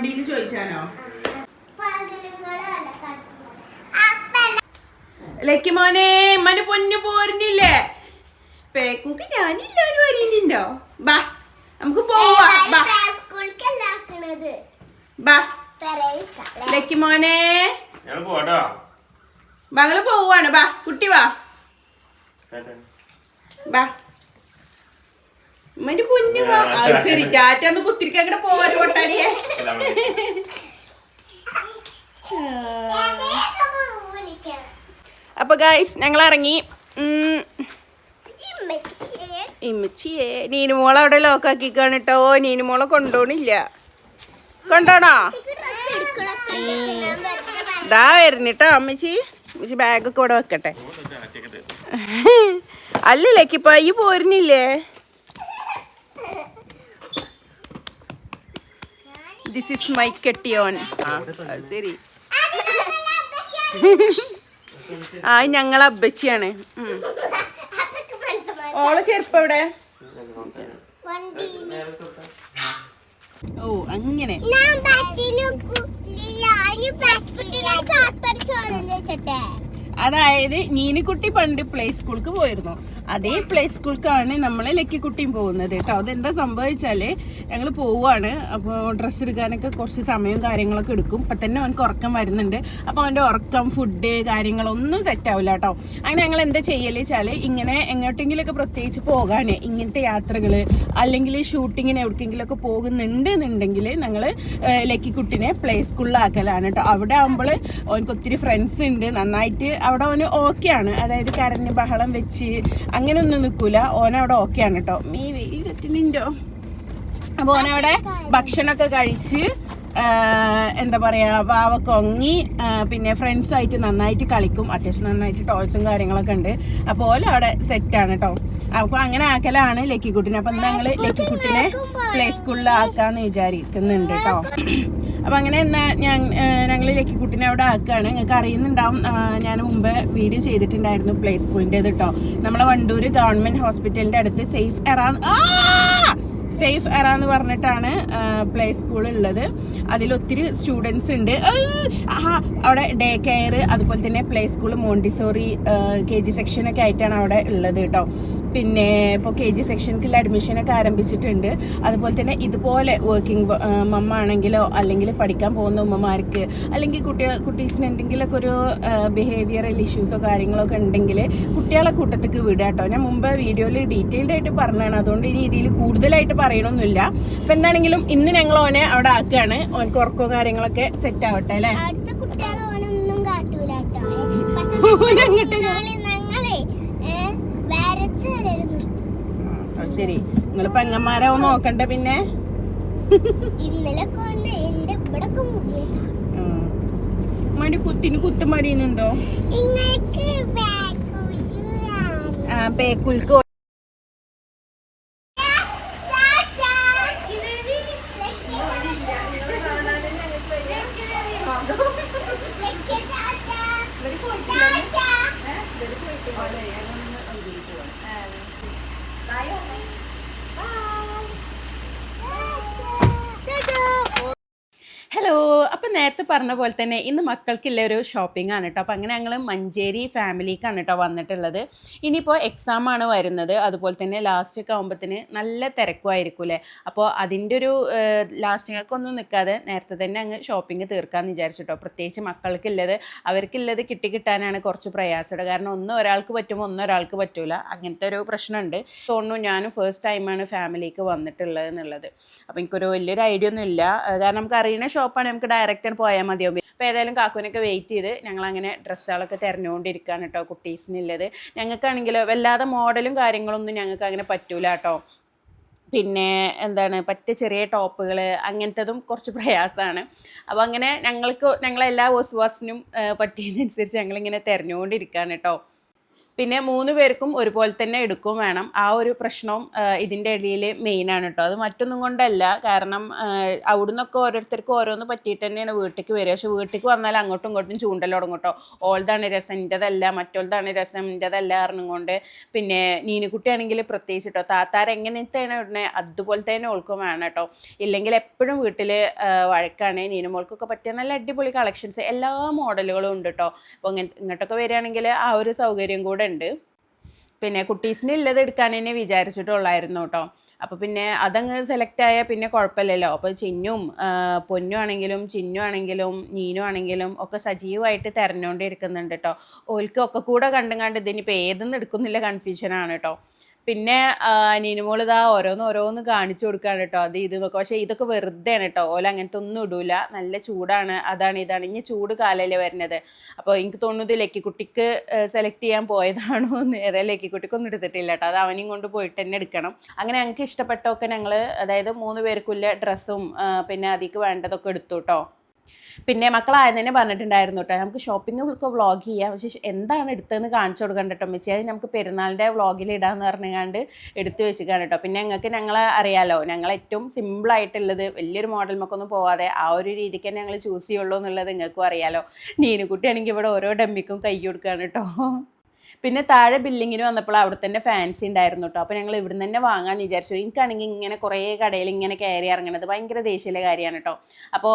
വണ്ടിയിൽ ചോദിച്ചാനോ ലക്കിമോനെ മനു പൊന്നു പോരുന്നില്ലേ? പേക്കൂക്ക് ഞാനില്ലാരും അറിയുന്നുണ്ടോ ബാ നമുക്ക് പോവാ. ബാ. ബാ. പോവാണ്. ബാ കുട്ടി വാ. ബാ. ഉമ്മന്റെ പൊന്നു ആ, ശരി ടാറ്റാന്ന് കുത്തിരിക്ക അങ്ങടെ പോവാറ് കൊട്ടാടിയെ അപ്പൊ ഗായ്സ് ഞങ്ങൾ ഇറങ്ങി ഇമ്മച്ചിയെ. നീനുമോളെ അവിടെ ലോക്കാക്കിക്കാണ് കേട്ടോ നീനുമോളെ കൊണ്ടോണില്ല. കൊണ്ടോണോ? ദാ വരുന്നിട്ടോ അമ്മച്ചി. അമ്മച്ചി ബാഗൊക്കെ ഇവിടെ വെക്കട്ടെ. അല്ലല്ലേ ഇപ്പൊ ഈ പോരുന്നില്ലേ? ദിസ് ഇസ് മൈ കെട്ടിയോൻ ശരി. ആ ഞങ്ങൾ അബ്ബച്ചിയാണ്. ഓളെ ചെരുപ്പ് എവിടെ? ഓ അങ്ങനെ. അതായത് നീനിക്കുട്ടി പണ്ട് പ്ലേ സ്കൂൾക്ക് പോയിരുന്നു. അതേ പ്ലേ സ്കൂൾക്കാണ് നമ്മൾ ലക്കിക്കുട്ടിയും പോകുന്നത് കേട്ടോ. അതെന്താ സംഭവിച്ചാൽ ഞങ്ങൾ പോവുകയാണ് അപ്പോൾ ഡ്രസ്സ് എടുക്കാനൊക്കെ കുറച്ച് സമയവും കാര്യങ്ങളൊക്കെ എടുക്കും. അപ്പം തന്നെ അവനക്ക് ഉറക്കം വരുന്നുണ്ട്. അപ്പോൾ അവന്റെ ഉറക്കം ഫുഡ് കാര്യങ്ങളൊന്നും സെറ്റ് ആവില്ല കേട്ടോ. അങ്ങനെ ഞങ്ങൾ എന്താ ചെയ്യൽ വെച്ചാൽ ഇങ്ങനെ എങ്ങോട്ടെങ്കിലുമൊക്കെ പ്രത്യേകിച്ച് പോകാൻ ഇങ്ങനത്തെ യാത്രകൾ അല്ലെങ്കിൽ ഷൂട്ടിങ്ങിന് എവിടേക്കെങ്കിലുമൊക്കെ പോകുന്നുണ്ട് എന്നുണ്ടെങ്കിൽ ഞങ്ങൾ ലക്കിക്കുട്ടിനെ പ്ലേ സ്കൂളിലാക്കലാണ് കേട്ടോ. അവിടെ ആകുമ്പോൾ അവനക്ക് ഒത്തിരി ഫ്രണ്ട്സ് ഉണ്ട്. നന്നായിട്ട് അവിടെ അവന് ഓക്കെയാണ് അതായത് കരഞ്ഞ് ബഹളം വെച്ച് അങ്ങനെയൊന്നും നിൽക്കൂല. ഓനവിടെ ഓക്കെയാണ് കേട്ടോ മീ വെയിൽ കെട്ടിനുണ്ടോ അപ്പോൾ ഓനവിടെ ഭക്ഷണമൊക്കെ കഴിച്ച് എന്താ പറയാ വാവ കൊങ്ങി പിന്നെ ഫ്രണ്ട്സായിട്ട് നന്നായിട്ട് കളിക്കും. അത്യാവശ്യം നന്നായിട്ട് ടോയ്സും കാര്യങ്ങളൊക്കെ ഉണ്ട്. അപ്പോൾ ഓല അവിടെ സെറ്റാണ് കേട്ടോ അപ്പോൾ അങ്ങനെ ആക്കലാണ് ലക്കിക്കുട്ടിനെ. അപ്പം ഞങ്ങൾ ലക്കിക്കുട്ടിനെ പ്ലേ സ്കൂളിലാക്കാന്ന് വിചാരിക്കുന്നുണ്ട് കേട്ടോ അപ്പം അങ്ങനെ എന്നാൽ ഞാൻ ഞങ്ങൾ ലക്കിക്കുട്ടിനെ അവിടെ ആക്കുകയാണ്. നിങ്ങൾക്ക് അറിയുന്നുണ്ടാവും ഞാൻ മുമ്പ് വീഡിയോ ചെയ്തിട്ടുണ്ടായിരുന്നു പ്ലേ സ്കൂളിന്റെത് കേട്ടോ നമ്മളെ വണ്ടൂർ ഗവൺമെന്റ് ഹോസ്പിറ്റലിന്റെ അടുത്ത് സേഫ് എറാ സേഫ് എറ എന്ന് പറഞ്ഞിട്ടാണ് പ്ലേ സ്കൂൾ ഉള്ളത്. അതിലൊത്തിരി സ്റ്റുഡൻസ് ഉണ്ട്! അവിടെ ഡേ കെയർ അതുപോലെ തന്നെ play school Montessori K G സെക്ഷനൊക്കെ ആയിട്ടാണ് അവിടെ ഉള്ളത് കേട്ടോ പിന്നെ ഇപ്പോൾ കെ ജി സെക്ഷനിലുള്ള അഡ്മിഷനൊക്കെ ആരംഭിച്ചിട്ടുണ്ട്. അതുപോലെ തന്നെ ഇതുപോലെ വർക്കിംഗ് മമ്മ ആണെങ്കിലോ അല്ലെങ്കിൽ പഠിക്കാൻ പോകുന്ന ഉമ്മമാർക്ക് അല്ലെങ്കിൽ കുട്ടി കുട്ടീസിന് എന്തെങ്കിലുമൊക്കെ ഒരു ബിഹേവിയറൽ ഇഷ്യൂസോ കാര്യങ്ങളൊക്കെ ഉണ്ടെങ്കിൽ കുട്ടികളെ കൂട്ടത്തേക്ക് വിടുക കേട്ടോ. ഞാൻ മുമ്പ് വീഡിയോയിൽ ഡീറ്റെയിൽഡ് ആയിട്ട് പറഞ്ഞതാണ്. അതുകൊണ്ട് ഈ രീതിയിൽ കൂടുതലായിട്ട് പറയണമൊന്നുമില്ല അപ്പം എന്താണെങ്കിലും ഇന്ന് ഞങ്ങൾ ഓനെ അവിടെ ആക്കുകയാണ്. ഓനക്ക് ഉറക്കോ കാര്യങ്ങളൊക്കെ സെറ്റ് ആവട്ടെ അല്ലേ? അടുത്ത കുട്ടികളെ ഓനൊന്നും കാട്ടൂല കേട്ടോ പക്ഷെ ഓനങ്ങട്ട് ഞങ്ങളെ ഞങ്ങളെ വരച്ച കടയിൽ നിർത്തി അത് ശരി. നിങ്ങൾ പെങ്ങന്മാരോ നോക്കണ്ട പിന്നെ? ഇന്നലെ എന്റെ മടി കുത്തിന് കുത്ത് മരിയുന്നുണ്ടോ? ആ പേക്കുൽക്ക് പറഞ്ഞ പോലെ തന്നെ ഇന്ന് മക്കൾക്കുള്ള ഒരു ഷോപ്പിംഗ് ആണ് കേട്ടോ അപ്പം അങ്ങനെ ഞങ്ങൾ മഞ്ചേരി ഫാമിലിക്കാണ് കേട്ടോ വന്നിട്ടുള്ളത്. ഇനിയിപ്പോൾ എക്സാം ആണ് വരുന്നത്. അതുപോലെ തന്നെ ലാസ്റ്റ് ഒക്കെ ആകുമ്പോഴത്തേന് നല്ല തിരക്കുമായിരിക്കും അല്ലേ അപ്പോൾ അതിന്റെ ഒരു ലാസ്റ്റിങ്ങൊക്കെ ഒന്നും നിൽക്കാതെ നേരത്തെ തന്നെ അങ്ങ് ഷോപ്പിംഗ് തീർക്കാമെന്ന് വിചാരിച്ചിട്ടോ പ്രത്യേകിച്ച് മക്കൾക്കുള്ളത് അവർക്കുള്ളത് കിട്ടി കിട്ടാനാണ് കുറച്ച് പ്രയാസമുള്ളത് കാരണം ഒന്നും ഒരാൾക്ക് പറ്റുമ്പോൾ ഒന്നും ഒരാൾക്ക് പറ്റൂല. അങ്ങനത്തെ ഒരു പ്രശ്നമുണ്ട്. തോന്നുന്നു ഞാനും ഫസ്റ്റ് ടൈമാണ് ഫാമിലിക്ക് വന്നിട്ടുള്ളത് എന്നുള്ളത്. അപ്പോൾ എനിക്കൊരു വലിയൊരു ഐഡിയ ഒന്നും ഇല്ല കാരണം നമുക്ക് അറിയുന്ന ഷോപ്പാണ് നമുക്ക് ഡയറക്റ്റ് പോയാൽ മതിയാവും അപ്പോൾ ഏതായാലും കാക്കുവിനൊക്കെ വെയിറ്റ് ചെയ്ത് ഞങ്ങൾ അങ്ങനെ ഡ്രസ്സുകളൊക്കെ തിരഞ്ഞുകൊണ്ടിരിക്കുകയാണ് കേട്ടോ കുട്ടീസിനുള്ളത്. ഞങ്ങൾക്കാണെങ്കിൽ വല്ലാതെ മോഡലും കാര്യങ്ങളൊന്നും ഞങ്ങൾക്ക് അങ്ങനെ പറ്റൂല കേട്ടോ പിന്നെ എന്താണ് പറ്റ ചെറിയ ടോപ്പുകൾ അങ്ങനത്തതും കുറച്ച് പ്രയാസമാണ്. അപ്പോൾ അങ്ങനെ ഞങ്ങൾക്ക് ഞങ്ങളെല്ലാ വസുവാസിനും പറ്റിയതിനനുസരിച്ച് ഞങ്ങളിങ്ങനെ തിരഞ്ഞുകൊണ്ടിരിക്കുകയാണ് കേട്ടോ പിന്നെ മൂന്ന് പേർക്കും ഒരുപോലെ തന്നെ എടുക്കും വേണം. ആ ഒരു പ്രശ്നവും ഇതിന്റെ ഇടയിൽ ആണ് കേട്ടോ അത് മറ്റൊന്നും കൊണ്ടല്ല. കാരണം അവിടുന്നൊക്കെ ഓരോരുത്തർക്കും ഓരോന്ന് പറ്റിയിട്ട് തന്നെയാണ് വീട്ടിലേക്ക് വരിക. പക്ഷെ വീട്ടിലേക്ക് വന്നാൽ അങ്ങോട്ടും ഇങ്ങോട്ടും ചൂണ്ടലോടും കേട്ടോ ഓൾതാണ് രസം എന്റെതല്ല മറ്റോൾതാണ് രസം എന്റെതല്ല അറിഞ്ഞുകൊണ്ട് പിന്നെ നീനുകുട്ടിയാണെങ്കിൽ പ്രത്യേകിച്ച് കേട്ടോ താത്താർ എങ്ങനത്തെയാണ് ഉടനെ അതുപോലെ തന്നെ ഓൾക്കും വേണം കേട്ടോ ഇല്ലെങ്കിൽ എപ്പോഴും വീട്ടിൽ വഴക്കാണ്. നീനുമോൾക്കൊക്കെ പറ്റിയ നല്ല അടിപൊളി കളക്ഷൻസ് എല്ലാ മോഡലുകളും ഉണ്ട് കേട്ടോ അപ്പോൾ ഇങ്ങോട്ടൊക്കെ വരികയാണെങ്കിൽ ആ ഒരു സൗകര്യം ഉണ്ട് പിന്നെ കുട്ടീസിന് ഉള്ളത് എടുക്കാൻ തന്നെ വിചാരിച്ചിട്ടുള്ളായിരുന്നു കേട്ടോ. അപ്പോൾ പിന്നെ അതങ്ങ് സെലക്ട് ആയാൽ പിന്നെ കുഴപ്പമില്ലല്ലോ. അപ്പോൾ ചിന്നും പൊന്നും ആണെങ്കിലും ചിന്നു ആണെങ്കിലും നീനു ആണെങ്കിലും ഒക്കെ സജീവമായിട്ട് തിരഞ്ഞുകൊണ്ടിരിക്കുന്നുണ്ട് കേട്ടോ. ഓൽക്ക് ഒക്കെ കൂടെ കണ്ടും കണ്ട് ഇതിനിപ്പോൾ ഏതെന്ന് എടുക്കുന്നില്ല കൺഫ്യൂഷനാണ് കേട്ടോ. പിന്നെ ഇതാ ഓരോന്ന് ഓരോന്ന് കാണിച്ചു കൊടുക്കാണ് കേട്ടോ അത് ഇത് പക്ഷെ ഇതൊക്കെ വെറുതെ ആണ് കേട്ടോ ഓല അങ്ങനത്തെ ഒന്നും ഇടൂല. നല്ല ചൂടാണ്. അതാണ് ഇതാണ്. ഇനി ചൂട് കാലല്ലേ വരുന്നത് അപ്പോൾ എനിക്ക് തോന്നുന്നത് ലക്കിക്കുട്ടിക്ക് സെലക്ട് ചെയ്യാൻ പോയതാണോ എന്ന് ഏതായാലും ലക്കിക്കുട്ടിക്കൊന്നും എടുത്തിട്ടില്ല കേട്ടോ അത് അവനെയും കൊണ്ട് പോയിട്ട് തന്നെ എടുക്കണം. അങ്ങനെ ഞങ്ങൾക്ക് ഇഷ്ടപ്പെട്ടൊക്കെ ഞങ്ങൾ അതായത് മൂന്ന് പേർക്കുള്ള ഡ്രസ്സും പിന്നെ അതിക്ക് വേണ്ടതൊക്കെ എടുത്തു കേട്ടോ പിന്നെ മക്കളായത് തന്നെ പറഞ്ഞിട്ടുണ്ടായിരുന്നു കേട്ടോ നമുക്ക് ഷോപ്പിംഗ് ഒക്കെ വ്ളോഗ് ചെയ്യാം. പക്ഷേ എന്താണ് എടുത്തതെന്ന് കാണിച്ചു കൊടുക്കണ്ട കേട്ടോ മിച്ചി അത് നമുക്ക് പെരുന്നാളിന്റെ വ്ളോഗിൽ ഇടാന്ന് പറഞ്ഞുകൊണ്ട് എടുത്തു വെച്ചിക്കാണ് കേട്ടോ പിന്നെ ഞങ്ങൾക്ക് ഞങ്ങളെ അറിയാലോ ഞങ്ങൾ ഏറ്റവും സിമ്പിളായിട്ടുള്ളത് വലിയൊരു മോഡൽമൊക്കൊന്നും പോവാതെ ആ ഒരു രീതിക്ക് തന്നെ ഞങ്ങൾ ചൂസ് ചെയ്യുള്ളൂ എന്നുള്ളത് നിങ്ങൾക്കും അറിയാലോ. നീനുകുട്ടിയാണെങ്കിൽ ഇവിടെ ഓരോ ഡമ്മിക്കും കൈ കൊടുക്കുകയാണ് കേട്ടോ പിന്നെ താഴെ ബില്ലിങ്ങിന് വന്നപ്പോൾ അവിടെ തന്നെ ഫാൻസി ഉണ്ടായിരുന്നു കേട്ടോ അപ്പോൾ ഞങ്ങൾ ഇവിടുന്ന് തന്നെ വാങ്ങാമെന്ന് വിചാരിച്ചു. എനിക്കാണെങ്കിൽ ഇങ്ങനെ കുറേ കടയിൽ ഇങ്ങനെ കയറി ഇറങ്ങണത് ഭയങ്കര ദേഷ്യമുള്ള കാര്യമാണ് കേട്ടോ അപ്പോൾ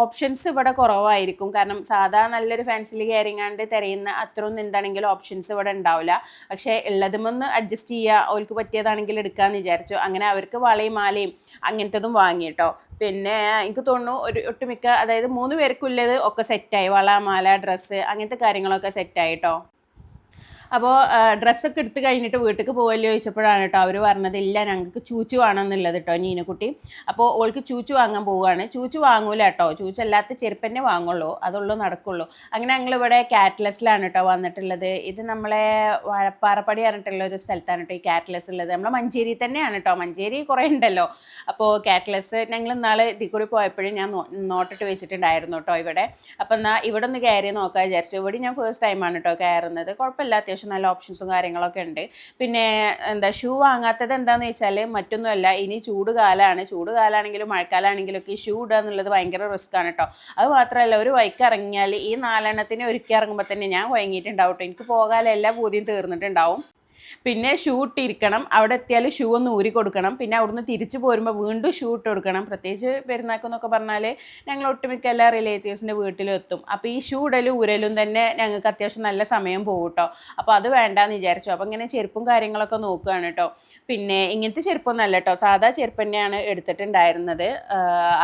ഓപ്ഷൻസ് ഇവിടെ കുറവായിരിക്കും. കാരണം സാധാ നല്ലൊരു ഫാൻസിൽ കയറിങ്ങാണ്ട് തിരയുന്ന അത്രയൊന്നും എന്താണെങ്കിലും ഓപ്ഷൻസ് ഇവിടെ ഉണ്ടാവില്ല. പക്ഷേ ഉള്ളതുമൊന്ന് അഡ്ജസ്റ്റ് ചെയ്യുക അവർക്ക് പറ്റിയതാണെങ്കിൽ എടുക്കാമെന്ന് വിചാരിച്ചു. അങ്ങനെ അവർക്ക് വളയും മാലയും അങ്ങനത്തതും വാങ്ങി കേട്ടോ പിന്നെ എനിക്ക് തോന്നുന്നു ഒരു ഒട്ടുമിക്ക അതായത് മൂന്ന് പേർക്കുള്ളത് ഒക്കെ സെറ്റായി വള മാല ഡ്രസ്സ് അങ്ങനത്തെ കാര്യങ്ങളൊക്കെ സെറ്റായി കേട്ടോ അപ്പോൾ ഡ്രസ്സൊക്കെ എടുത്ത് കഴിഞ്ഞിട്ട് വീട്ടിൽ പോകല്ലോ ചോദിച്ചപ്പോഴാണ് കേട്ടോ അവർ പറഞ്ഞത് ഇല്ല ഞങ്ങൾക്ക് ചൂച്ചു വേണമെന്നുള്ളത് കേട്ടോ നീനക്കുട്ടി. അപ്പോൾ ഓൾക്ക് ചൂച്ചു വാങ്ങാൻ പോവുകയാണ്. ചൂച്ചു വാങ്ങൂല കേട്ടോ ചൂച്ചല്ലാത്ത ചെരുപ്പന്നെ വാങ്ങുള്ളൂ അതുള്ളൂ നടക്കുള്ളൂ. അങ്ങനെ ഞങ്ങളിവിടെ കാറ്റ്ലസിലാണ് കേട്ടോ വന്നിട്ടുള്ളത്. ഇത് നമ്മളെ വാഴപ്പാറപ്പടി പറഞ്ഞിട്ടുള്ള ഒരു സ്ഥലത്താണ് കേട്ടോ ഈ കാറ്റ്ലസ് ഉള്ളത്. നമ്മളെ മഞ്ചേരി തന്നെയാണ് കേട്ടോ മഞ്ചേരി കുറേ ഉണ്ടല്ലോ. അപ്പോൾ കാറ്റ്ലസ് ഞങ്ങൾ ഇന്നാൾ ഇതിൽ കൂടി പോയപ്പോഴും ഞാൻ നോട്ടിട്ട് വെച്ചിട്ടുണ്ടായിരുന്നു കേട്ടോ ഇവിടെ. അപ്പോൾ എന്നാൽ ഇവിടെ ഒന്ന് കയറി നോക്കാൻ വിചാരിച്ചു. ഇവിടെ ഞാൻ ഫസ്റ്റ് ടൈമാണ് കേട്ടോ കയറുന്നത്. കുഴപ്പമില്ല അത്യാവശ്യം നല്ല ഓപ്ഷൻസും കാര്യങ്ങളൊക്കെ ഉണ്ട്. പിന്നെ എന്താ ഷൂ വാങ്ങാത്തത് എന്താണെന്ന് വെച്ചാൽ മറ്റൊന്നുമല്ല. ഇനി ചൂട് കാലമാണ് ചൂട് കാലമാണെങ്കിലും മഴക്കാലമാണെങ്കിലും ഒക്കെ ഷൂ ഇടുക എന്നുള്ളത് ഭയങ്കര റിസ്ക് ആണ് കേട്ടോ അത് മാത്രമല്ല ഒരു വൈക്ക് ഇറങ്ങിയാൽ ഈ നാലെണ്ണത്തിന് ഒരുക്കി ഇറങ്ങുമ്പോൾ തന്നെ ഞാൻ വൈകിട്ടുണ്ടാവും കേട്ടോ എനിക്ക് പോകാൻ എല്ലാ പൂതിയും തീർന്നിട്ടുണ്ടാവും. പിന്നെ ഷൂ ഇട്ടിരിക്കണം അവിടെ എത്തിയാൽ ഷൂ ഒന്ന് ഊരി കൊടുക്കണം. പിന്നെ അവിടുന്ന് തിരിച്ചു പോരുമ്പോൾ വീണ്ടും ഷൂ ഇട്ട് കൊടുക്കണം. പ്രത്യേകിച്ച് പെരുന്നാക്കെന്നൊക്കെ പറഞ്ഞാൽ ഞങ്ങൾ ഒട്ടുമിക്ക എല്ലാ റിലേറ്റീവ്സിന്റെ വീട്ടിലും എത്തും അപ്പോൾ ഈ ഷൂ ഇടലും ഊരലും തന്നെ ഞങ്ങൾക്ക് അത്യാവശ്യം നല്ല സമയം പോകും കേട്ടോ അപ്പോൾ അത് വേണ്ടാന്ന് വിചാരിച്ചു. അപ്പോൾ ഇങ്ങനെ ചെരുപ്പും കാര്യങ്ങളൊക്കെ നോക്കുകയാണ് കേട്ടോ പിന്നെ ഇങ്ങനത്തെ ചെരുപ്പൊന്നും അല്ല കേട്ടോ സാധാ ചെരുപ്പ് തന്നെയാണ് എടുത്തിട്ടുണ്ടായിരുന്നത്.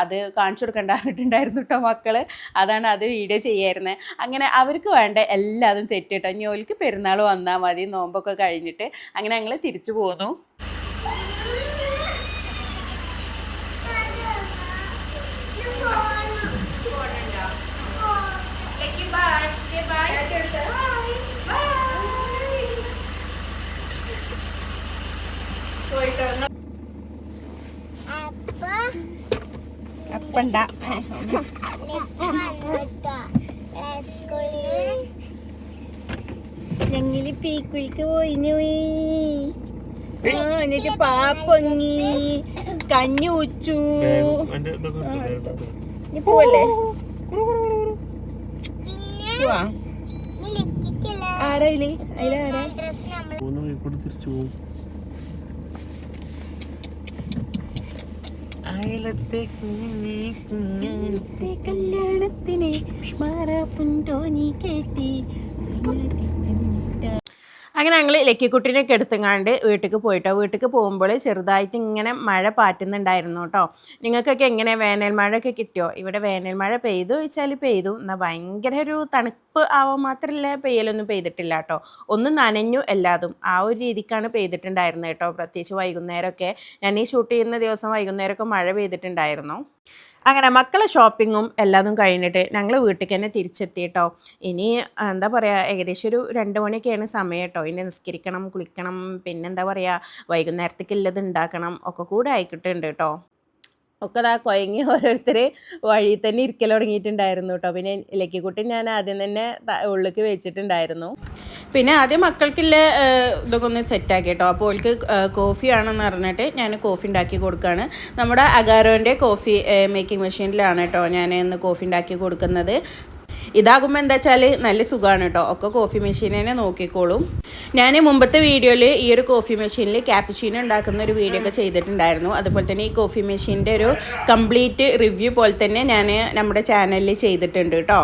അത് കാണിച്ചു കൊടുക്കണ്ടായിട്ടുണ്ടായിരുന്നു കേട്ടോ മക്കൾ. അതാണ് അത് വീഡിയോ ചെയ്യായിരുന്നത് അങ്ങനെ അവർക്ക് വേണ്ട എല്ലാതും സെറ്റ് കേട്ടോ ഇനി ഓൽക്ക് പെരുന്നാൾ വന്നാൽ മതി. നോമ്പൊക്കെ കഴിഞ്ഞിട്ട് അങ്ങനെ ഞങ്ങൾ തിരിച്ചു പോന്നു. അപ്പൊ അപ്പണ്ട. ഞങ്ങൾ പീക്കുൽക്ക് പോയിനു. എന്നിട്ട് പാപ്പൊങ്ങി കഞ്ഞി ഉച്ചു പോവല്ലേ? ആരായില്ലേ അതിലാരാ അയലത്തെ കുഞ്ഞി കുഞ്ഞാനത്തെ കല്യാണത്തിന് മാറാപ്പുണ്ടോ നീ കേട്ടി? അങ്ങനെ ഞങ്ങൾ ലക്കിക്കുട്ടീനൊക്കെ എടുത്തുങ്ങാണ്ട് വീട്ടിലേക്ക് പോയിട്ടോ. വീട്ടിലേക്ക് പോകുമ്പോൾ ചെറുതായിട്ട് ഇങ്ങനെ മഴ പാറ്റുന്നുണ്ടായിരുന്നു കേട്ടോ നിങ്ങൾക്കൊക്കെ എങ്ങനെ? വേനൽ മഴയൊക്കെ കിട്ടിയോ? ഇവിടെ വേനൽ മഴ പെയ്തു വെച്ചാൽ പെയ്തു. എന്നാൽ ഭയങ്കര ഒരു തണുപ്പ് ആവാൻ മാത്രമല്ല പെയ്യലൊന്നും പെയ്തിട്ടില്ല കേട്ടോ ഒന്നും നനഞ്ഞു എല്ലാതും. ആ ഒരു രീതിക്കാണ് പെയ്തിട്ടുണ്ടായിരുന്നത് കേട്ടോ പ്രത്യേകിച്ച് വൈകുന്നേരമൊക്കെ. ഞാൻ ഈ ഷൂട്ട് ചെയ്യുന്ന ദിവസം വൈകുന്നേരമൊക്കെ മഴ പെയ്തിട്ടുണ്ടായിരുന്നു. അങ്ങനെ മക്കളെ ഷോപ്പിങ്ങും എല്ലാതും കഴിഞ്ഞിട്ട് ഞങ്ങൾ വീട്ടിലേക്ക് തന്നെ തിരിച്ചെത്തി കേട്ടോ ഇനി എന്താ പറയുക ഏകദേശം ഒരു രണ്ട് മണിയൊക്കെയാണ് സമയം കേട്ടോ ഇനി നിസ്കരിക്കണം കുളിക്കണം പിന്നെന്താ പറയുക വൈകുന്നേരത്തേക്ക് ഉള്ളത് ഉണ്ടാക്കണം ഒക്കെ കൂടെ ആയിക്കിട്ടുണ്ട് കേട്ടോ ഒക്കെ ആ കുഴങ്ങി ഓരോരുത്തർ വഴി തന്നെ ഇരിക്കൽ തുടങ്ങിയിട്ടുണ്ടായിരുന്നു കേട്ടോ പിന്നെ ലക്കിക്കുട്ടി ഞാൻ ആദ്യം തന്നെ ഉള്ളിലേക്ക് വെച്ചിട്ടുണ്ടായിരുന്നു. പിന്നെ ആദ്യം മക്കൾക്കില്ല ഇതൊക്കെ ഒന്ന് സെറ്റാക്കി കേട്ടോ അപ്പോൾ ഓൾക്ക് കോഫി ആണെന്ന് പറഞ്ഞിട്ട് ഞാൻ കോഫി ഉണ്ടാക്കി കൊടുക്കുകയാണ് നമ്മുടെ അഗാരോന്റെ കോഫി മേക്കിംഗ് മെഷീനിലാണ് കേട്ടോ ഞാൻ ഇന്ന് കോഫി ഉണ്ടാക്കി കൊടുക്കുന്നത്. ഇതാകുമ്പോൾ എന്താ വെച്ചാൽ നല്ല സുഖമാണ് കേട്ടോ ഒക്കെ കോഫി മെഷീൻ തന്നെ നോക്കിക്കോളും. ഞാൻ മുമ്പത്തെ വീഡിയോയിൽ ഈ ഒരു കോഫി മെഷീനിൽ ക്യാപ്പച്ചീനോ ഉണ്ടാക്കുന്ന ഒരു വീഡിയോ ഒക്കെ ചെയ്തിട്ടുണ്ടായിരുന്നു. അതുപോലെ തന്നെ ഈ കോഫി മെഷീന്റെ ഒരു കംപ്ലീറ്റ് റിവ്യൂ പോലെ തന്നെ ഞാൻ നമ്മുടെ ചാനലിൽ ചെയ്തിട്ടുണ്ട് കേട്ടോ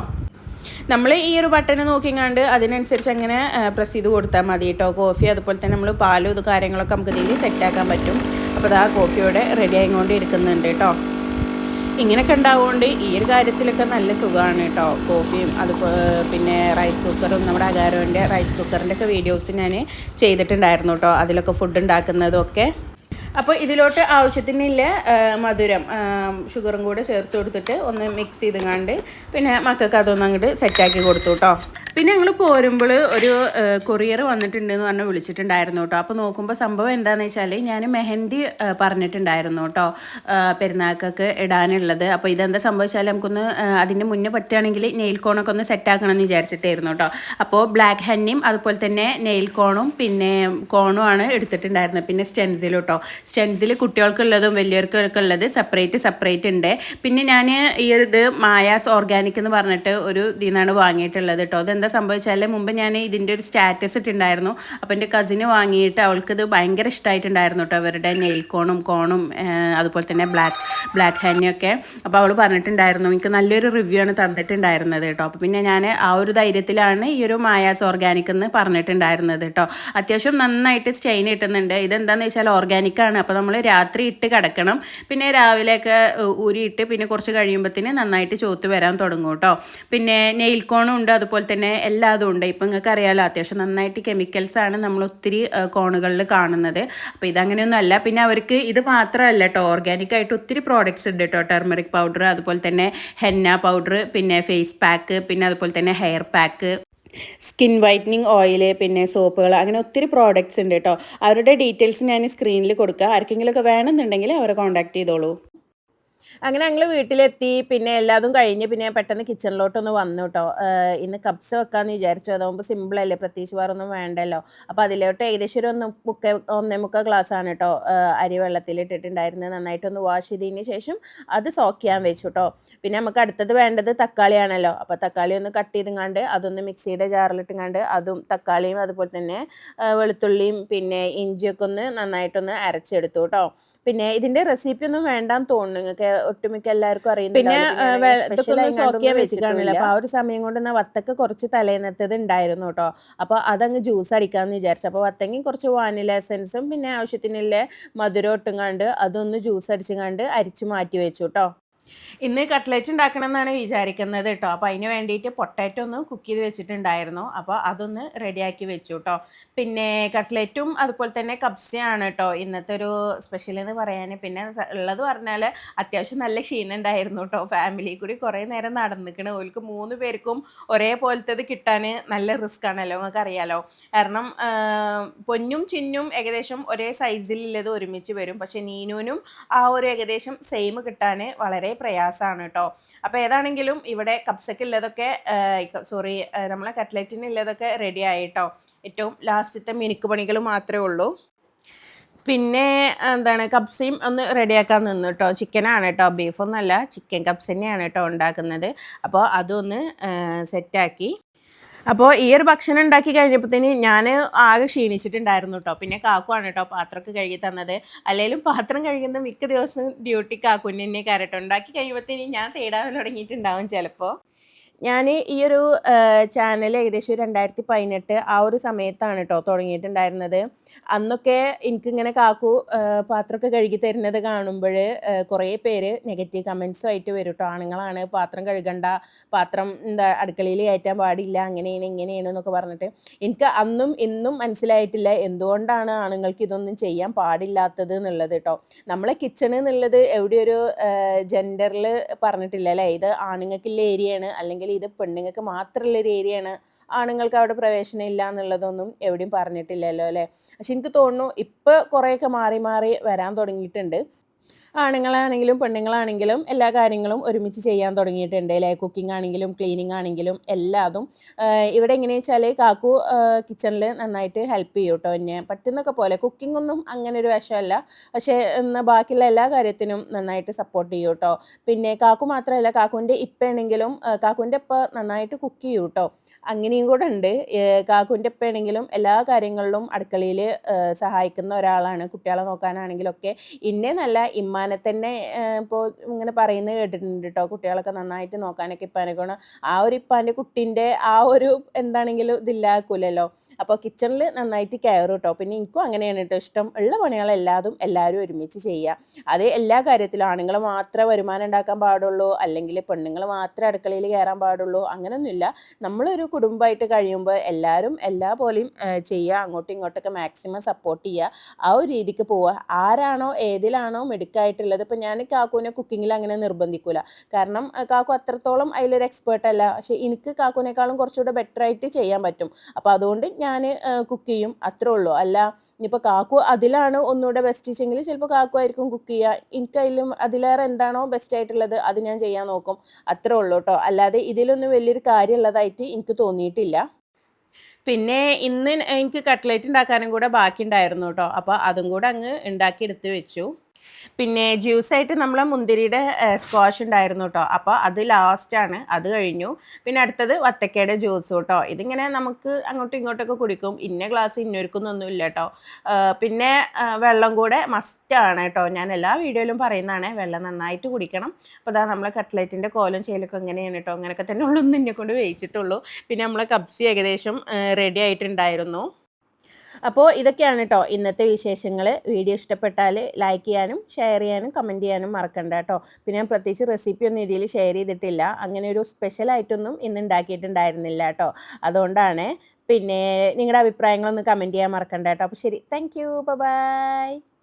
നമ്മൾ ഈ ഒരു ബട്ടൺ നോക്കിങ്ങാണ്ട് അതിനനുസരിച്ച് അങ്ങനെ പ്രസ് ചെയ്ത് കൊടുത്താൽ മതി കേട്ടോ കോഫി അതുപോലെ തന്നെ നമ്മൾ പാലും ഇത് കാര്യങ്ങളൊക്കെ നമുക്ക് ഇതിൽ സെറ്റാക്കാൻ പറ്റും. അപ്പോൾ അത് ആ കോഫിയോടെ റെഡി ആയിക്കൊണ്ടിരിക്കുന്നുണ്ട് കേട്ടോ ഇങ്ങനെയൊക്കെ ഉണ്ടാവുകൊണ്ട് ഈ ഒരു കാര്യത്തിലൊക്കെ നല്ല സുഖമാണ് കേട്ടോ. കോഫിയും അത് പിന്നെ റൈസ് കുക്കറും നമ്മുടെ അകാരോന്റെ റൈസ് കുക്കറിന്റെ ഒക്കെ വീഡിയോസ് ഞാൻ ചെയ്തിട്ടുണ്ടായിരുന്നു കേട്ടോ. അതിലൊക്കെ ഫുഡ് ഉണ്ടാക്കുന്നതും ഒക്കെ അപ്പോൾ ഇതിലോട്ട് ആവശ്യത്തിനില്ല മധുരം ഷുഗറും കൂടെ ചേർത്ത് കൊടുത്തിട്ട് ഒന്ന് മിക്സ് ചെയ്ത് കണ്ട് പിന്നെ മക്കൾക്ക് അതൊന്നും അങ്ങോട്ട് സെറ്റാക്കി കൊടുത്തു കേട്ടോ. പിന്നെ ഞങ്ങൾ പോരുമ്പോൾ ഒരു കൊറിയർ വന്നിട്ടുണ്ടെന്ന് പറഞ്ഞ് വിളിച്ചിട്ടുണ്ടായിരുന്നു കേട്ടോ. അപ്പോൾ നോക്കുമ്പോൾ സംഭവം എന്താണെന്ന് വെച്ചാൽ ഞാൻ മെഹന്തി പറഞ്ഞിട്ടുണ്ടായിരുന്നു കേട്ടോ. പെരുന്നാൾക്കൊക്കെ ഇടാനുള്ളത്. അപ്പോൾ ഇതെന്താ സംഭവിച്ചാൽ നമുക്കൊന്ന് അതിന്റെ മുന്നേ പറ്റുകയാണെങ്കിൽ നെയിൽ കോണൊക്കെ ഒന്ന് സെറ്റാക്കണം എന്ന് വിചാരിച്ചിട്ടായിരുന്നു കേട്ടോ. അപ്പോൾ ബ്ലാക്ക് ഹന്നിയും അതുപോലെ തന്നെ നെയിൽ കോണും പിന്നെ കോണും ആണ് എടുത്തിട്ടുണ്ടായിരുന്നത്. പിന്നെ സ്റ്റെൻസിലും കേട്ടോ. സ്റ്റെൻസിൽ കുട്ടികൾക്കുള്ളതും വലിയവർക്കൊക്കെ ഉള്ളത് സെപ്പറേറ്റ് സെപ്പറേറ്റ് ഉണ്ട്. പിന്നെ ഞാൻ ഈ ഒരു ഇത് മായാസ് ഓർഗാനിക് എന്ന് പറഞ്ഞിട്ട് ഒരു ഇതിൽ നിന്നാണ് വാങ്ങിയിട്ടുള്ളത് കേട്ടോ. അതെന്താ സംഭവിച്ചാൽ മുമ്പ് ഞാൻ ഇതിന്റെ ഒരു സ്റ്റാറ്റസ് ഇട്ടുണ്ടായിരുന്നു അപ്പോൾ എന്റെ കസിന് വാങ്ങിയിട്ട് അവൾക്കിത് ഭയങ്കര ഇഷ്ടമായിട്ടുണ്ടായിരുന്നു കേട്ടോ അവരുടെ നെയിൽ കോണും കോണും അതുപോലെ തന്നെ ബ്ലാക്ക് ബ്ലാക്ക് ഹാനിയൊക്കെ അപ്പോൾ അവൾ പറഞ്ഞിട്ടുണ്ടായിരുന്നു എനിക്ക് നല്ലൊരു റിവ്യൂ ആണ് തന്നിട്ടുണ്ടായിരുന്നത് കേട്ടോ അപ്പോൾ പിന്നെ ഞാൻ ആ ഒരു ധൈര്യത്തിലാണ് ഈ ഒരു മായാസ് ഓർഗാനിക് എന്ന് പറഞ്ഞിട്ടുണ്ടായിരുന്നത് കേട്ടോ അത്യാവശ്യം നന്നായിട്ട് സ്റ്റെയിൻ കിട്ടുന്നുണ്ട്. ഇതെന്താണെന്ന് വെച്ചാൽ ഓർഗാനിക്കാണ് അപ്പോൾ നമ്മൾ രാത്രി ഇട്ട് കിടക്കണം. പിന്നെ രാവിലെയൊക്കെ ഊരിയിട്ട് പിന്നെ കുറച്ച് കഴിയുമ്പോഴത്തേന് നന്നായിട്ട് ചോത്ത് വരാൻ തുടങ്ങും കേട്ടോ പിന്നെ നെയിൽ കോണും ഉണ്ട് അതുപോലെ തന്നെ എല്ലാതും ഉണ്ട്. ഇപ്പം നിങ്ങൾക്ക് അറിയാലോ അത്യാവശ്യം നന്നായിട്ട് കെമിക്കൽസ് ആണ് നമ്മൾ ഒത്തിരി കോണുകളിൽ കാണുന്നത്. അപ്പോൾ ഇതങ്ങനെയൊന്നും അല്ല. പിന്നെ അവർക്ക് ഇത് മാത്രമല്ല കേട്ടോ ഓർഗാനിക് ആയിട്ട് ഒത്തിരി പ്രോഡക്റ്റ്സ് ഉണ്ട് കേട്ടോ ടെർമറിക് പൗഡർ അതുപോലെ തന്നെ ഹെന്ന പൗഡർ പിന്നെ ഫേസ് പാക്ക് പിന്നെ അതുപോലെ തന്നെ hair pack skin whitening oil പിന്നെ സോപ്പുകൾ അങ്ങനെ ഒത്തിരി പ്രോഡക്റ്റ്സ് ഉണ്ട് കേട്ടോ അവരുടെ ഡീറ്റെയിൽസ് ഞാൻ സ്ക്രീനിൽ കൊടുക്കുക ആർക്കെങ്കിലുമൊക്കെ വേണമെന്നുണ്ടെങ്കിൽ അവരെ കോൺടാക്ട് ചെയ്തോളൂ. അങ്ങനെ ഞങ്ങൾ വീട്ടിലെത്തി പിന്നെ എല്ലാതും കഴിഞ്ഞ് പിന്നെ പെട്ടെന്ന് കിച്ചണിലോട്ടൊന്ന് വന്നു കേട്ടോ ഇന്ന് കപ്സ് വെക്കാമെന്ന് വിചാരിച്ചു. അതാകുമ്പോൾ സിമ്പിളല്ലേ പ്രത്യേകിച്ച് വേറൊന്നും വേണ്ടല്ലോ. അപ്പോൾ അതിലോട്ട് ഏകദേശം ഒരു ഒന്ന് മുക്ക ഒന്നേ മുക്ക ഗ്ലാസ് ആണ് കേട്ടോ അരി അരി വെള്ളത്തിലിട്ടിട്ടുണ്ടായിരുന്നത് നന്നായിട്ടൊന്ന് വാഷ് ചെയ്തതിന് ശേഷം അത് സോക്ക് ചെയ്യാൻ വെച്ചു കേട്ടോ പിന്നെ നമുക്ക് അടുത്തത് വേണ്ടത് തക്കാളിയാണല്ലോ. അപ്പോൾ തക്കാളി ഒന്ന് കട്ട് ചെയ്തുങ്ങാണ്ട് അതൊന്ന് മിക്സിയുടെ ജാറിലിട്ടുങ്ങാണ്ട് അതും തക്കാളിയും അതുപോലെ തന്നെ വെളുത്തുള്ളിയും പിന്നെ ഇഞ്ചിയൊക്കെ ഒന്ന് നന്നായിട്ടൊന്ന് അരച്ചെടുത്തു കേട്ടോ പിന്നെ ഇതിന്റെ റെസിപ്പി ഒന്നും വേണ്ടാന്ന് തോന്നുന്നു. നിങ്ങൾക്ക് ഒട്ടുമിക്ക എല്ലാവർക്കും അറിയുന്നത് അപ്പോൾ ആ ഒരു സമയം കൊണ്ട് തന്നെ വത്തക്ക കുറച്ച് തലേന്നത്തത് ഉണ്ടായിരുന്നു കേട്ടോ അപ്പൊ അതങ്ങ് ജ്യൂസ് അടിക്കാന്ന് വിചാരിച്ചു. അപ്പൊ വത്തങ്ങി കുറച്ച് വാനില എസൻസും പിന്നെ ആവശ്യത്തിനുള്ള മധുരം ഒട്ടും കണ്ട് അതൊന്ന് ജ്യൂസ് അടിച്ചും കണ്ട് അരിച്ചു മാറ്റി വെച്ചു കേട്ടോ ഇന്ന് കട്ട്ലറ്റ് ഉണ്ടാക്കണം എന്നാണ് വിചാരിക്കുന്നത് കേട്ടോ. അപ്പോൾ അതിന് വേണ്ടിയിട്ട് പൊട്ടാറ്റോ ഒന്ന് കുക്ക് ചെയ്ത് വെച്ചിട്ടുണ്ടായിരുന്നു. അപ്പോൾ അതൊന്ന് റെഡിയാക്കി വെച്ചു കേട്ടോ. പിന്നെ കട്ട്ലറ്റും അതുപോലെ തന്നെ കബ്സയാണ് കേട്ടോ. ഇന്നത്തെ ഒരു സ്പെഷ്യൽ എന്ന് പറയാൻ. പിന്നെ ഉള്ളത് പറഞ്ഞാൽ അത്യാവശ്യം നല്ല ക്ഷീണം ഉണ്ടായിരുന്നു കേട്ടോ. ഫാമിലി കൂടി കുറേ നേരം നടന്നിക്കണ്. ഓൽക്ക് മൂന്ന് പേർക്കും ഒരേപോലത്തേത് കിട്ടാൻ നല്ല റിസ്ക് ആണല്ലോ. നിങ്ങൾക്ക് അറിയാലോ. കാരണം പൊന്നും ചിന്നും ഏകദേശം ഒരേ സൈസിലുള്ളത് ഒരുമിച്ച് വരും. പക്ഷേ നീനൂനും ആ ഒരു ഏകദേശം സെയിം കിട്ടാൻ വളരെ പ്രയാസമാണ് കേട്ടോ അപ്പോൾ ഏതാണെങ്കിലും ഇവിടെ കപ്സക്കുള്ളതൊക്കെ സോറി നമ്മളെ കട്ട്ലറ്റിനുള്ളതൊക്കെ റെഡി ആയിട്ടോ ഏറ്റവും ലാസ്റ്റത്തെ മിനുക്ക് പണികൾ മാത്രമേ ഉള്ളൂ. പിന്നെ എന്താണ് കപ്സയും ഒന്ന് റെഡിയാക്കാൻ നിന്നു കേട്ടോ ചിക്കനാണ് കേട്ടോ ബീഫൊന്നുമല്ല ചിക്കൻ കപ്സ് തന്നെയാണ് കേട്ടോ ഉണ്ടാക്കുന്നത്. അപ്പോൾ അതൊന്ന് സെറ്റാക്കി അപ്പോൾ ഈ ഒരു ഭക്ഷണം ഉണ്ടാക്കി കഴിഞ്ഞപ്പോഴത്തേന് ഞാൻ ആകെ ക്ഷീണിച്ചിട്ടുണ്ടായിരുന്നു കേട്ടോ പിന്നെ കാക്കുവാണ് കേട്ടോ പാത്രമൊക്കെ കഴുകി തന്നത്. അല്ലെങ്കിലും പാത്രം കഴുകുന്ന മിക്ക ദിവസവും ഡ്യൂട്ടി കാക്കുന്നെ തന്നെ കയറട്ടോ ഉണ്ടാക്കി കഴിയുമ്പോഴത്തേന് ഞാൻ സൈഡാവാൻ തുടങ്ങിയിട്ടുണ്ടാവും ചിലപ്പോൾ ഞാൻ ഈ ഒരു ചാനൽ ഏകദേശം രണ്ടായിരത്തി പതിനെട്ട് ആ ഒരു സമയത്താണ് കേട്ടോ തുടങ്ങിയിട്ടുണ്ടായിരുന്നത്. അന്നൊക്കെ എനിക്കിങ്ങനെ കാക്കു പാത്രമൊക്കെ കഴുകി തരുന്നത് കാണുമ്പോൾ കുറേ പേര് നെഗറ്റീവ് കമൻസും ആയിട്ട് വരും കേട്ടോ ആണുങ്ങളാണ് പാത്രം കഴുകണ്ട പാത്രം എന്താ അടുക്കളയിൽ കയറ്റാൻ പാടില്ല അങ്ങനെയാണ് ഇങ്ങനെയാണ് എന്നൊക്കെ പറഞ്ഞിട്ട്. എനിക്ക് അന്നും ഇന്നും മനസ്സിലായിട്ടില്ല എന്തുകൊണ്ടാണ് ആണുങ്ങൾക്ക് ഇതൊന്നും ചെയ്യാൻ പാടില്ലാത്തത് എന്നുള്ളത് കേട്ടോ നമ്മളെ കിച്ചൺ എന്നുള്ളത് എവിടെയൊരു ജെൻഡറിൽ പറഞ്ഞിട്ടില്ല അല്ലേ? ഇത് ആണുങ്ങൾക്കുള്ള ഏരിയയാണ് അല്ലെങ്കിൽ ഇത് പെണ്ണുങ്ങൾക്ക് മാത്രമുള്ള ഒരു ഏരിയയാണ് ആണുങ്ങൾക്ക് അവിടെ പ്രവേശനം ഇല്ല എന്നുള്ളതൊന്നും എവിടെയും പറഞ്ഞിട്ടില്ലല്ലോ അല്ലേ? പക്ഷെ എനിക്ക് തോന്നുന്നു ഇപ്പോൾ കുറേയൊക്കെ മാറി മാറി വരാൻ തുടങ്ങിയിട്ടുണ്ട്. ആണുങ്ങളാണെങ്കിലും പെണ്ണുങ്ങളാണെങ്കിലും എല്ലാ കാര്യങ്ങളും ഒരുമിച്ച് ചെയ്യാൻ തുടങ്ങിയിട്ടുണ്ട് അല്ലേ? കുക്കിംഗ് ആണെങ്കിലും ക്ലീനിങ് ആണെങ്കിലും എല്ലാതും ഇവിടെ എങ്ങനെയാ വെച്ചാൽ കാക്കു കിച്ചണിൽ നന്നായിട്ട് ഹെൽപ്പ് ചെയ്യും കേട്ടോ എന്നെ. പറ്റുന്നൊക്കെ പോലെ കുക്കിംഗ് ഒന്നും അങ്ങനെ ഒരു വശമല്ല. പക്ഷേ എന്നാൽ ബാക്കിയുള്ള എല്ലാ കാര്യത്തിനും നന്നായിട്ട് സപ്പോർട്ട് ചെയ്യും കേട്ടോ പിന്നെ കാക്കു മാത്രമല്ല കാക്കുവിന്റെ ഇപ്പയാണെങ്കിലും കാക്കുവിന്റെ ഇപ്പ നന്നായിട്ട് കുക്ക് ചെയ്യും കേട്ടോ അങ്ങനെയും കൂടെ ഉണ്ട്. കാക്കുവിന്റെ ഇപ്പയാണെങ്കിലും എല്ലാ കാര്യങ്ങളിലും അടുക്കളയിൽ സഹായിക്കുന്ന ഒരാളാണ്. കുട്ടികളെ നോക്കാനാണെങ്കിലൊക്കെ ഇന്നേ നല്ല ഇമ്മാനെ തന്നെ ഇപ്പോൾ ഇങ്ങനെ പറയുന്നത് കേട്ടിട്ടുണ്ട് കേട്ടോ കുട്ടികളൊക്കെ നന്നായിട്ട് നോക്കാനൊക്കെ ഇപ്പാനെ കൊണ്ട് ആ ഒരു ഇപ്പാന്റെ കുട്ടീന്റെ ആ ഒരു എന്താണെങ്കിലും ഇതില്ലാക്കൂലല്ലോ. അപ്പോൾ കിച്ചണിൽ നന്നായിട്ട് കയറും കേട്ടോ പിന്നെ എനിക്കും അങ്ങനെയാണ് കേട്ടോ ഇഷ്ടം ഉള്ള പണികളെല്ലാതും എല്ലാവരും ഒരുമിച്ച് ചെയ്യുക അത് എല്ലാ കാര്യത്തിലും ആണുങ്ങൾ മാത്രമേ വരുമാനം ഉണ്ടാക്കാൻ പാടുള്ളൂ. അല്ലെങ്കിൽ പെണ്ണുങ്ങൾ മാത്രം അടുക്കളയിൽ കയറാൻ പാടുള്ളൂ. അങ്ങനെയൊന്നുമില്ല നമ്മളൊരു കുടുംബമായിട്ട് കഴിയുമ്പോൾ എല്ലാവരും എല്ലാ പോലെയും ചെയ്യുക. അങ്ങോട്ടും ഇങ്ങോട്ടൊക്കെ മാക്സിമം സപ്പോർട്ട് ചെയ്യുക. ആ ഒരു രീതിക്ക് പോവുക. ആരാണോ ഏതിലാണോ മിടുക്കായിട്ടുള്ളത് ഇപ്പം ഞാൻ കാക്കുവിനെ കുക്കിങ്ങിൽ അങ്ങനെ നിർബന്ധിക്കൂല. കാരണം കാക്കു അത്രത്തോളം അതിലൊരു എക്സ്പേർട്ട് അല്ല. പക്ഷേ എനിക്ക് കാക്കുവിനേക്കാളും കുറച്ചുകൂടെ ബെറ്റർ ആയിട്ട് ചെയ്യാൻ പറ്റും. അപ്പോൾ അതുകൊണ്ട് ഞാൻ കുക്ക് ചെയ്യും. അത്രേ ഉള്ളൂ. അല്ല ഇനിയിപ്പോൾ കാക്കു അതിലാണ് ഒന്നുകൂടെ ബെസ്റ്റ് വെച്ചെങ്കിൽ ചിലപ്പോൾ കാക്കു ആയിരിക്കും കുക്ക് ചെയ്യുക എനിക്ക് അതിലും അതിലേറെ എന്താണോ ബെസ്റ്റ് ആയിട്ടുള്ളത് അത് ഞാൻ ചെയ്യാൻ നോക്കും. അത്രേ ഉള്ളൂ കേട്ടോ അല്ലാതെ ഇതിലൊന്നും വലിയൊരു കാര്യമുള്ളതായിട്ട് എനിക്ക് തോന്നിയിട്ടില്ല. പിന്നെ ഇന്ന് എനിക്ക് കട്ട്ലേറ്റ് ഉണ്ടാക്കാനും കൂടെ ബാക്കി ഉണ്ടായിരുന്നു കേട്ടോ അപ്പോൾ അതും കൂടെ അങ്ങ് ഉണ്ടാക്കി എടുത്ത് വെച്ചു. പിന്നെ ജ്യൂസായിട്ട് നമ്മൾ മുന്തിരിയുടെ സ്ക്വാഷ് ഉണ്ടായിരുന്നു കേട്ടോ അപ്പോൾ അത് ലാസ്റ്റാണ് അത് കഴിഞ്ഞു. പിന്നെ അടുത്തത് വത്തക്കയുടെ ജ്യൂസ് കേട്ടോ ഇതിങ്ങനെ നമുക്ക് അങ്ങോട്ടും ഇങ്ങോട്ടൊക്കെ കുടിക്കും. ഇന്ന ഗ്ലാസ് ഇന്നൊരുക്കുന്നൊന്നും ഇല്ല കേട്ടോ പിന്നെ വെള്ളം കൂടെ മസ്റ്റാണ് കേട്ടോ ഞാൻ എല്ലാ വീഡിയോയിലും പറയുന്നതാണ്. വെള്ളം നന്നായിട്ട് കുടിക്കണം. അപ്പോൾ അതാ നമ്മളെ കട്ട്ലറ്റിന്റെ കോലം ചെയ്യലൊക്കെ എങ്ങനെയാണ് കേട്ടോ അങ്ങനെയൊക്കെ തന്നെ ഉള്ളൂ. എന്നെ കൊണ്ട് വേവിച്ചിട്ടുള്ളൂ. പിന്നെ നമ്മളെ കബ്സി ഏകദേശം റെഡി ആയിട്ടുണ്ടായിരുന്നു. അപ്പോൾ ഇതൊക്കെയാണ് കേട്ടോ ഇന്നത്തെ വിശേഷങ്ങൾ വീഡിയോ ഇഷ്ടപ്പെട്ടാൽ ലൈക്ക് ചെയ്യാനും ഷെയർ ചെയ്യാനും കമന്റ് ചെയ്യാനും മറക്കണ്ട കേട്ടോ പിന്നെ ഞാൻ പ്രത്യേകിച്ച് റെസിപ്പി ഒന്നും ഇതിൽ ഷെയർ ചെയ്തിട്ടില്ല. അങ്ങനെ ഒരു സ്പെഷ്യലായിട്ടൊന്നും ഇന്ന് ഉണ്ടാക്കിയിട്ടുണ്ടായിരുന്നില്ല കേട്ടോ അതുകൊണ്ടാണ് പിന്നെ നിങ്ങളുടെ അഭിപ്രായങ്ങളൊന്ന് കമന്റ് ചെയ്യാൻ മറക്കണ്ട കേട്ടോ അപ്പോൾ ശരി. Thank you by